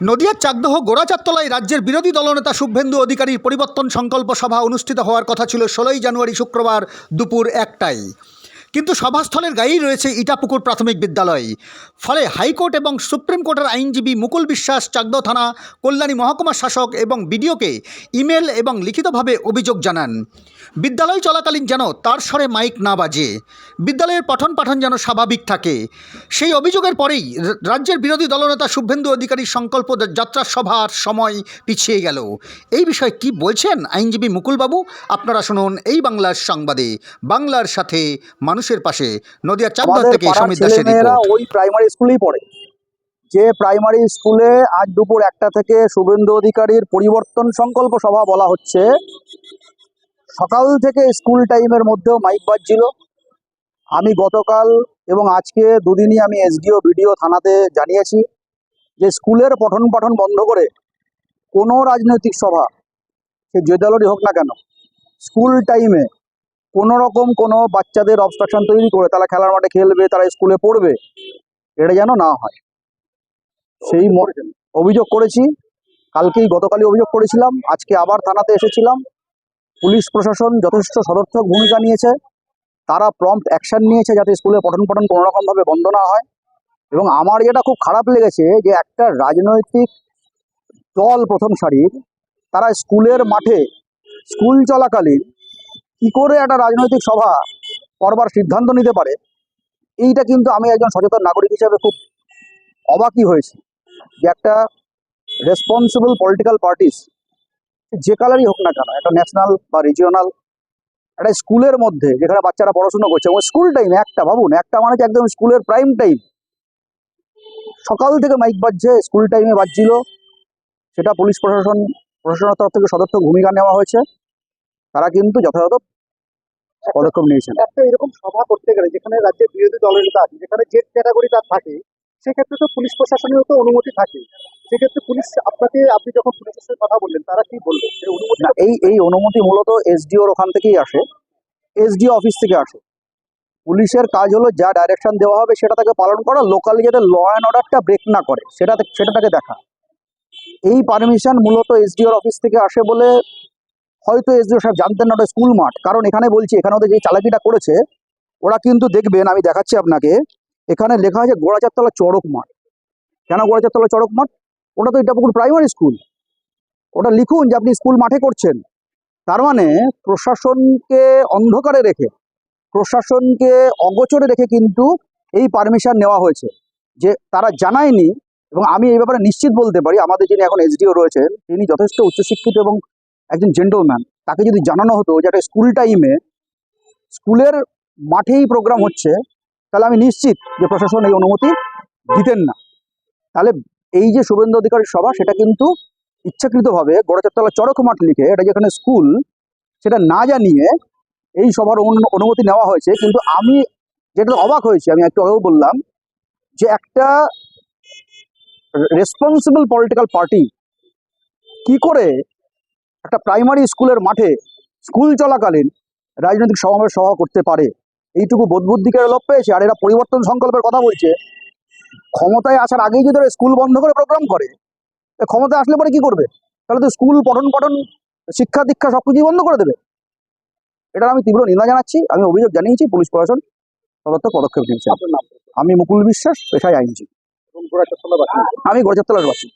নদিয়ার চাকদহ গোড়াচারতলায় রাজ্যের বিরোধী দলনেতা শুভেন্দু অধিকারীর পরিবর্তন সংকল্প সভা অনুষ্ঠিত হওয়ার কথা ছিল ষোলোই জানুয়ারি শুক্রবার দুপুর একটায়। কিন্তু সভাস্থলের গায়েই রয়েছে ইটাপুকুর প্রাথমিক বিদ্যালয়। ফলে হাইকোর্ট এবং সুপ্রিম কোর্টের আইনজীবী মুকুল বিশ্বাস, চাকদহ থানা, কল্যাণী মহকুমা শাসক এবং বিডিওকে ইমেল এবং লিখিতভাবে অভিযোগ জানান। বিদ্যালয় চলাকালীন যেন তার স্বরে মাইক না বাজে। বিদ্যালয়ের পঠন পাঠন যেন স্বাভাবিক থাকে। সেই অভিযোগের পরেই রাজ্যের বিরোধী দলনেতা শুভেন্দু অধিকারীর সংকল্প যাত্রা সভার সময় পিছিয়ে গেল। এই বিষয়ে কি বলছেন আইনজীবী মুকুলবাবু? আপনারা শুনুন এই বাংলার সংবাদে। বাংলার সাথে মানুষের পাশে নদিয়া চাকদহ থেকে সমীর দাসের ওই প্রাইমারি স্কুলেই পড়ে। যে প্রাইমারি স্কুলে আজ দুপুর একটা থেকে শুভেন্দু অধিকারীর পরিবর্তন সংকল্প সভা বলা হচ্ছে সকাল থেকে স্কুল টাইমের মধ্যেও মাইক বাজছিল। আমি গতকাল এবং আজকে দুদিনই আমি এসডিও বিডিও থানাতে জানিয়েছি যে স্কুলের পঠন পাঠন বন্ধ করে কোনো রাজনৈতিক সভা সে যে দলেরই হোক না কেন স্কুল টাইমে কোনো রকম কোনো বাচ্চাদের অবস্ট্রাকশন তৈরি করে তারা খেলার মাঠে খেলবে, তারা স্কুলে পড়বে, এটা যেন না হয়। সেই অভিযোগ করেছি, কালকেই গতকালই অভিযোগ করেছিলাম, আজকে আবার থানাতে এসেছিলাম। পুলিশ প্রশাসন যথেষ্ট সদর্থক ভূমিকা নিয়েছে, তারা প্রম্পট অ্যাকশন নিয়েছে যাতে স্কুলে পঠন পঠন কোনো রকমভাবে বন্ধ না হয়। এবং আমার যেটা খুব খারাপ লেগেছে যে একটা রাজনৈতিক দল প্রথম সারির, তারা স্কুলের মাঠে স্কুল চলাকালীন কি করে একটা রাজনৈতিক সভা করবার সিদ্ধান্ত নিতে পারে, এইটা কিন্তু আমি একজন সচেতন নাগরিক হিসেবে খুব অবাকই হয়েছি যে একটা রেসপন্সিবল পলিটিক্যাল পার্টিস যে কালারই হোক না কেন, একটা ন্যাশনাল বা রিজিওনাল একটা স্কুলের মধ্যে যেখানে বাচ্চারা পড়াশোনা করছে, এবং স্কুল টাইম একটা ভাবুন, একটা মানে একদম স্কুলের প্রাইম টাইম সকাল থেকে মাইক বাজছে, স্কুল টাইমে বাজছিল, সেটা পুলিশ প্রশাসন, প্রশাসনের তরফ থেকে সদর্থক ভূমিকা নেওয়া হয়েছে। তারা কিন্তু যথাযথ পদক্ষেপ নিয়েছেন। একটা এরকম সভা করতে গেলে যেখানে রাজ্যের বিরোধী দলের নেতা আছে যেখানে জেড ক্যাটাগরি তার থাকে সেক্ষেত্রে তো পুলিশ প্রশাসনেরও তো অনুমতি থাকে। সেক্ষেত্রে পুলিশ আপনাকে আপনি যখন পুলিশের কথা বললেন তারা কি বলল এই এই এই অনুমতি মূলত এসডিওর ওখান থেকেই আসে। এসডিও অফিস থেকে আসে। পুলিশের কাজ হলো যা ডাইরেকশন দেওয়া হবে সেটা তাকে পালন করা লোকালি যাতে ল অ্যান্ড অর্ডারটা ব্রেক না করে সেটা সেটা তাকে দেখা। এই পারমিশন মূলত এসডিওর অফিস থেকে আসে বলে হয়তো এসডিও সাহেব জানতেন না ওটা স্কুল মাঠ। কারণ এখানে বলছি, এখানে ওদের যে চালাকিটা করেছে, ওরা কিন্তু দেখবেন, আমি দেখাচ্ছি আপনাকে, এখানে লেখা আছে গোড়াচারতলা চড়ক মাঠ। কেন গোড়াচারতলা চড়ক মাঠ? ওটা তো এটা পুকুর প্রাইমারি স্কুল। ওটা লিখুন যে আপনি স্কুল মাঠে করছেন। তার মানে প্রশাসনকে অন্ধকারে রেখে, প্রশাসনকে অগোচরে রেখে কিন্তু এই পারমিশন নেওয়া হয়েছে। যে তারা জানায়নি, এবং আমি এই ব্যাপারে নিশ্চিত বলতে পারি, আমাদের যিনি এখন এসডিও রয়েছেন, তিনি যথেষ্ট উচ্চশিক্ষিত এবং একজন জেন্টলম্যান তাকে যদি জানানো হতো যে একটা স্কুল টাইমে স্কুলের মাঠেই প্রোগ্রাম হচ্ছে, তাহলে আমি নিশ্চিত যে প্রশাসন এই অনুমতি দিতেন না। তাহলে এই যে শুভেন্দু অধিকারীর সভা, সেটা কিন্তু ইচ্ছাকৃতভাবে গোড়াচারতলা চড়ক মাঠ লিখে এটা যেখানে স্কুল সেটা না জানিয়ে এই সভার অনু- অনুমতি নেওয়া হয়েছে। কিন্তু আমি যেটা অবাক হয়েছি, আমি একটু আগেও বললাম যে একটা রেসপন্সিবল পলিটিক্যাল পার্টি কি করে একটা প্রাইমারি স্কুলের মাঠে স্কুল চলাকালীন রাজনৈতিক সমাবেশ সভা করতে পারে। এইটুকু বোধবুদ্ধিকে লোপ পেয়েছে আর এরা পরিবর্তন সংকল্পের কথা বলছে। ক্ষমতায় আসার আগেই যদি স্কুল বন্ধ করে প্রোগ্রাম করে ক্ষমতায় আসলে পরে কি করবে? তাহলে তো স্কুল পঠন পঠন শিক্ষা দীক্ষা সবকিছুই বন্ধ করে দেবে। এটার আমি তীব্র নিন্দা জানাচ্ছি আমি অভিযোগ জানিয়েছি পুলিশ প্রশাসন সদর্থক পদক্ষেপ নিয়েছে। আমি মুকুল বিশ্বাস পেশায় আইনজীবী। আমি গড়চাতলার বাসী